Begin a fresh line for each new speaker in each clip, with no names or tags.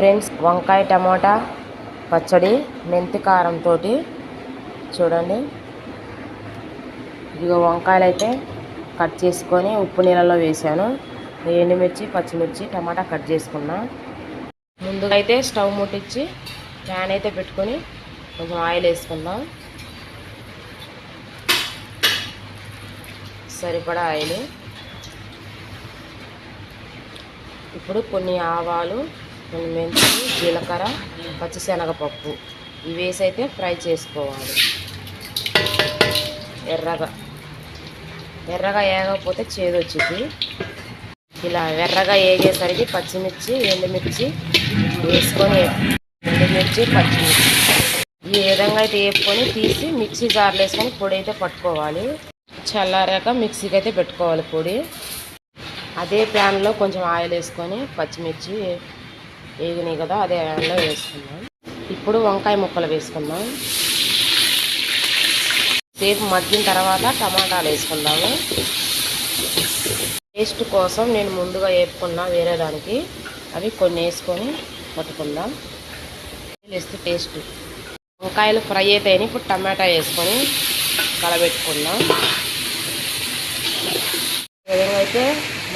Friends వంకాయ టమాటా పచ్చడి మెంతి కారంతో చూడండి. ఇదిగో వంకాయలు అయితే కట్ చేసుకొని ఉప్పు నీళ్ళలో వేసాను. ఎండుమిర్చి పచ్చిమిర్చి టమాటా కట్ చేసుకున్నా. ముందుగా అయితే స్టవ్ ముట్టించి ప్యాన్ అయితే పెట్టుకొని కొంచెం ఆయిల్ వేసుకుందాం. సరిపడా ఆయిల్. ఇప్పుడు కొన్ని ఆవాలు మెంతులు జీలకర్ర పచ్చిశనగపప్పు. ఇవి వేసి అయితే ఫ్రై చేసుకోవాలి. ఎర్రగా. ఎర్రగా వేయకపోతే చేదు వచ్చింది ఇలా ఎర్రగా వేగేసరికి పచ్చిమిర్చి ఎండుమిర్చి వేసుకొని ఎండుమిర్చి పచ్చిమిర్చి. ఈ విధంగా అయితే వేపుకొని తీసి మిక్సీ జార్లు వేసుకొని పొడి అయితే పట్టుకోవాలి. చల్లారాక మిక్సీకి అయితే పెట్టుకోవాలి పొడి. అదే ప్యాన్లో కొంచెం ఆయిల్ వేసుకొని పచ్చిమిర్చి వేగినాయి కదా అదే అన్నం వేసుకుందాం. ఇప్పుడు వంకాయ ముక్కలు వేసుకుందాం. సేపు మగ్గిన తర్వాత టమాటాలు వేసుకుందాము. టేస్ట్ కోసం నేను ముందుగా వేపుకున్నా వేరే దానికి అవి కొన్ని వేసుకొని పట్టుకుందాం. వేస్తే టేస్ట్. వంకాయలు ఫ్రై అయితాయని ఇప్పుడు టమాటా వేసుకొని కలబెట్టుకుందాం. ఈ విధంగా అయితే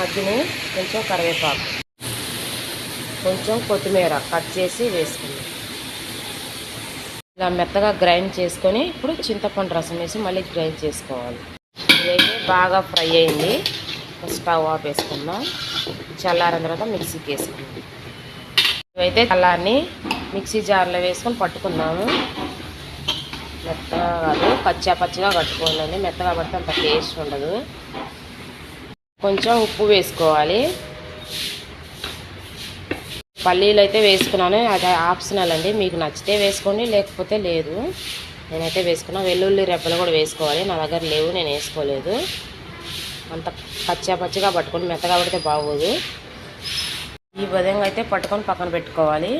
మధ్యని కొంచెం కరివేపాకు. కొంచెం కొత్తిమీర కట్ చేసి వేసుకుందాం. ఇలా మెత్తగా గ్రైండ్ చేసుకొని ఇప్పుడు చింతపండు రసం వేసి మళ్ళీ గ్రైండ్ చేసుకోవాలి. ఇదైతే బాగా ఫ్రై అయింది. స్టవ్ ఆఫ్ వేసుకుందాం. చల్లారిన తర్వాత మిక్సీకి వేసుకుందాం. ఇవైతే చల్లారిని మిక్సీ జార్లో వేసుకొని పట్టుకుందాము. మెత్తగా కాదు పచ్చా పచ్చిగా కట్టుకోవాలండి. మెత్తగా పడితే అంత టేస్ట్ ఉండదు. కొంచెం ఉప్పు వేసుకోవాలి. పల్లీలు అయితే వేసుకున్నాను. అది ఆప్షనల్ అండి. మీకు నచ్చితే వేసుకోండి లేకపోతే లేదు. నేనైతే వేసుకున్నా. వెల్లుల్లి రెప్పలు కూడా వేసుకోవాలి. నా దగ్గర లేవు నేను వేసుకోలేదు. అంత పచ్చా పచ్చిగా పట్టుకొని మెత్తగా పడితే బాగోదు. ఈ విధంగా అయితే పట్టుకొని పక్కన పెట్టుకోవాలి.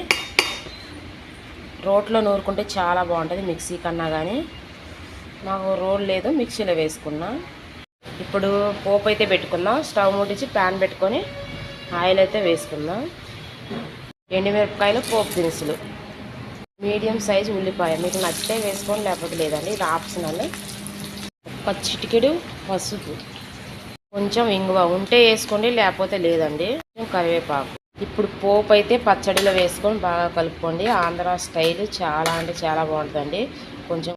రోట్లో నూరుకుంటే చాలా బాగుంటుంది మిక్సీ కన్నా కానీ నాకు రోల్ లేదు మిక్సీలో వేసుకున్నా. ఇప్పుడు పోపు అయితే పెట్టుకుందాం. స్టవ్ ముట్టించి ప్యాన్ పెట్టుకొని ఆయిల్ అయితే వేసుకుందాం. ఎండుమిరపకాయలు పోపు దినుసులు. మీడియం సైజు ఉల్లిపాయ. మీకు నచ్చితే వేసుకోండి లేకపోతే లేదండి. ఇది ఆప్షనల్ ఒక చిటికెడు పసుపు. కొంచెం ఇంగువ ఉంటే వేసుకోండి లేకపోతే లేదండి. కరివేపాకు. ఇప్పుడు పోపు అయితే పచ్చడిలో వేసుకొని బాగా కలుపుకోండి. ఆంధ్ర స్టైల్ చాలా అంటే చాలా బాగుంటుందండి. కొంచెం